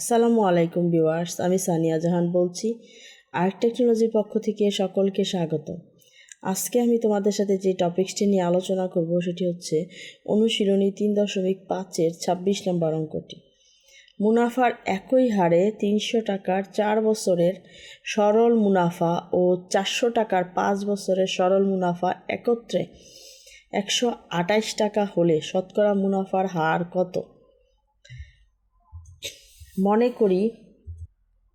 আসসালামু আলাইকুম ভিউয়ার্স, আমি সানিয়া জাহান বলছি। আর্ট টেকনোলজির পক্ষ থেকে সকলকে স্বাগত। আজকে আমি তোমাদের সাথে যে টপিকসটি নিয়ে আলোচনা করব সেটি হচ্ছে অনুশীলনী তিন দশমিক পাঁচের ছাব্বিশ নম্বর অঙ্কটি। মুনাফার একই হারে তিনশো টাকার চার বছরের সরল মুনাফা ও চারশো টাকার পাঁচ বছরের সরল মুনাফা একত্রে একশো আটাইশ টাকা হলে শতকরা মুনাফার হার কত? মনে করি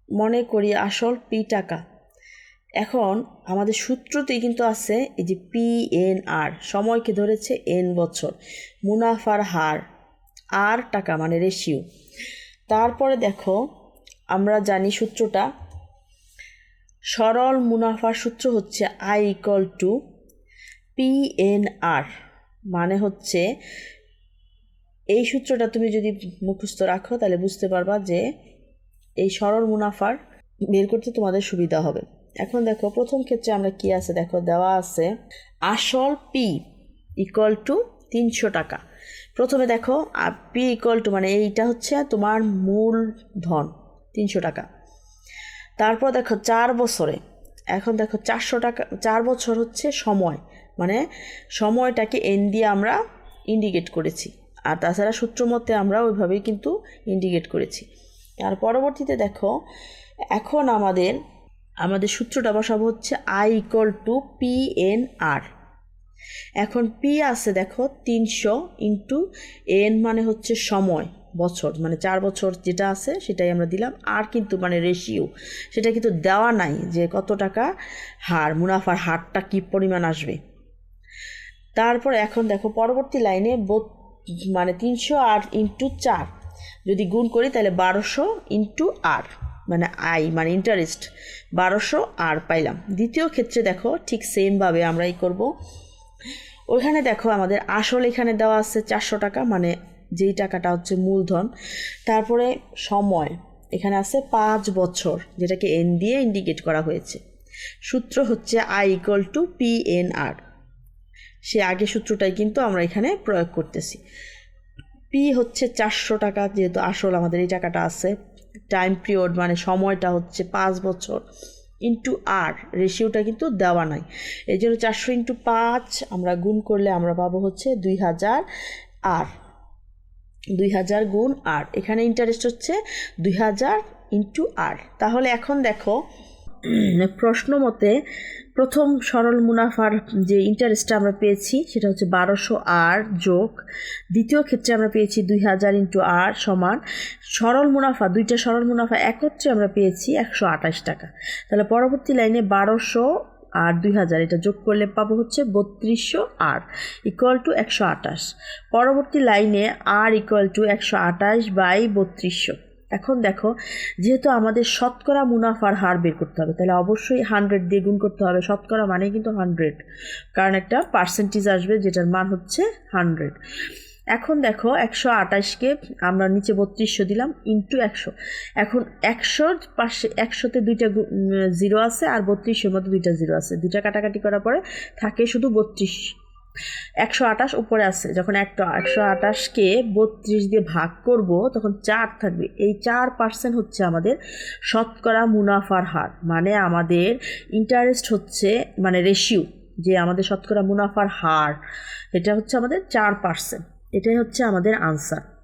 মনে করি আসল পি টাকা এখন আমাদের সূত্রতেই কিন্তু আছে এই যে পি এন আর, সময়কে ধরেছে এন বছর, মুনাফার হার, আর টাকা মানে রেশিও। তারপরে দেখো, আমরা জানি সূত্রটা, সরল মুনাফার সূত্র হচ্ছে I equal to P N R মানে হচ্ছে এই সূত্রটা তুমি যদি মুখস্থ রাখো, তাহলে বুঝতে পারবা যে এই সরল মুনাফার বের করতে তোমাদের সুবিধা হবে। এখন দেখো, প্রথম ক্ষেত্রে আমরা কি আছে? দেখো, দেওয়া আছে আসল পি ইকুয়াল টু তিনশো টাকা। প্রথমে দেখো পি ইকুয়াল টু মানে এইটা হচ্ছে তোমার মূল ধন, তিনশো টাকা। তারপর দেখো, চার বছরে, এখন দেখো, চারশো টাকা, চার বছর হচ্ছে সময় মানে সময়টাকে এন দিয়ে আমরা ইন্ডিকেট করেছি। আর তাছাড়া সূত্র মতে আমরা ওইভাবেই কিন্তু ইন্ডিকেট করেছি। আর পরবর্তীতে দেখো, এখন আমাদের আমাদের সূত্রটা বসাবো হচ্ছে I equal to P N R এখন পি আছে দেখো তিনশো ইন্টু এন মানে হচ্ছে সময়, বছর মানে চার বছর যেটা আছে সেটাই আমরা দিলাম। আর কিন্তু মানে রেশিও সেটা কিন্তু দেওয়া নাই যে কত টাকা হার, মুনাফার হারটা কী পরিমাণ আসবে। তারপর এখন দেখো পরবর্তী লাইনে মানে তিনশো আর ইন্টু চার। যদি গুণ করি তাহলে বারোশো ইন্টু আর মানে আই মানে ইন্টারেস্ট বারোশো আর পাইলাম। দ্বিতীয় ক্ষেত্রে দেখো, ঠিক সেমভাবে আমরা এই করব। ওইখানে দেখো আমাদের আসল এখানে দেওয়া আছে চারশো টাকা মানে যেই টাকাটা হচ্ছে মূলধন। তারপরে সময়, এখানে আছে পাঁচ বছর, যেটাকে এন দিয়ে ইন্ডিকেট করা হয়েছে। সূত্র হচ্ছে I equal to P N R সে আগে সূত্রটাই কিন্তু আমরা এখানে প্রয়োগ করতেছি। পি হচ্ছে চারশো টাকা যেহেতু আসল আমাদের এই টাকাটা আছে। টাইম পিরিয়ড মানে সময়টা হচ্ছে পাঁচ বছর ইন্টু আর রেশিওটা কিন্তু দেওয়া নাই। এই জন্য চারশো ইন্টু পাঁচ আমরা গুণ করলে আমরা পাবো হচ্ছে দুই হাজার আর দুই হাজার গুণ আর এখানে ইন্টারেস্ট হচ্ছে দুই হাজার ইন্টু আর তাহলে এখন দেখো, প্রশ্ন মতে প্রথম সরল মুনাফার যে ইন্টারেস্টটা আমরা পেয়েছি, সেটা হচ্ছে বারোশো আর যোগ। দ্বিতীয় ক্ষেত্রে আমরা পেয়েছি দুই হাজার ইন্টু আর সমান। সরল মুনাফা, দুইটা সরল মুনাফা একত্রে আমরা পেয়েছি একশো আঠাশ টাকা। তাহলে পরবর্তী লাইনে বারোশো আর দুই হাজার, এটা যোগ করলে পাবো হচ্ছে বত্রিশশো আর ইকুয়াল টু একশো আঠাশ। পরবর্তী লাইনে আর ইকুয়াল টু একশো আঠাশ বাই বত্রিশশো। এখন দেখো, যেহেতু আমাদের শতকরা মুনাফার হার বের করতে হবে, তাহলে অবশ্যই হান্ড্রেড দিয়ে গুণ করতে হবে। শতকরা মানেই কিন্তু হান্ড্রেড কারণ একটা পার্সেন্টেজ আসবে যেটার মান হচ্ছে হান্ড্রেড এখন দেখো, একশো আঠাশকে আমরা নিচে বত্রিশশো দিলাম ইন্টু একশো। এখন একশোর পাশে, একশোতে দুইটা জিরো আছে আর বত্রিশের মধ্যে দুইটা জিরো আছে। দুইটা কাটাকাটি করার পরে থাকে শুধু বত্রিশ। একশো আঠাশ উপরে আছে। যখন একটা একশো আঠাশকে বত্রিশ দিয়ে ভাগ করব, তখন চার থাকবে। এই চার পার্সেন্ট হচ্ছে আমাদের শতকরা মুনাফার হার। মানে আমাদের ইন্টারেস্ট হচ্ছে মানে রেশিও যে আমাদের শতকরা মুনাফার হার। এটা হচ্ছে আমাদের চার পার্সেন্ট এটাই হচ্ছে আমাদের আনসার